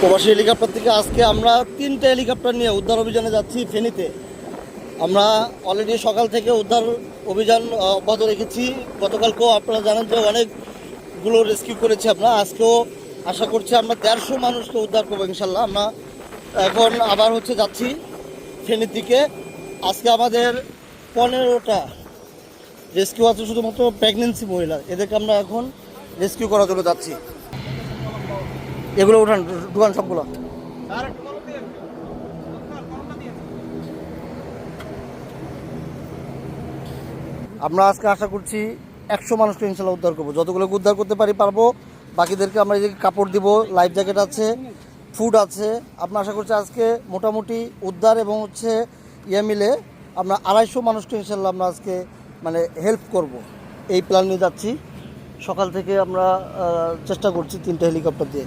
প্রবাসী হেলিকপ্টার থেকে আজকে আমরা তিনটে হেলিকপ্টার নিয়ে উদ্ধার অভিযানে যাচ্ছি ফেনীতে। আমরা অলরেডি সকাল থেকে উদ্ধার অভিযান অব্যাহত রেখেছি। গতকালকেও আপনারা জানেন যে অনেকগুলো রেস্কিউ করেছি আমরা। আজকেও আশা করছি আমরা দেড়শো মানুষকে উদ্ধার করব ইনশাল্লাহ। আমরা এখন আবার হচ্ছে যাচ্ছি ফেনীর দিকে। আজকে আমাদের পনেরোটা রেস্কিউ আছে, শুধুমাত্র প্রেগনেন্সি মহিলা। এদেরকে আমরা এখন রেস্কিউ করার জন্য যাচ্ছি। এগুলো উঠান, দোকান সবগুলো। আমরা আজকে আশা করছি একশো মানুষকে ইনশাল্লাহ উদ্ধার করব। যতগুলো উদ্ধার করতে পারি পারব, বাকিদেরকে আমরা এদিকে কাপড় দিব লাইফ জ্যাকেট আছে ফুড আছে। আমরা আশা করছি আজকে মোটামুটি উদ্ধার এবং হচ্ছে ইয়ে মিলে আমরা আড়াইশো মানুষকে ইনশাল্লাহ আমরা আজকে মানে হেল্প করব। এই প্ল্যান নিয়ে যাচ্ছি। সকাল থেকে আমরা চেষ্টা করছি তিনটে হেলিকপ্টার দিয়ে।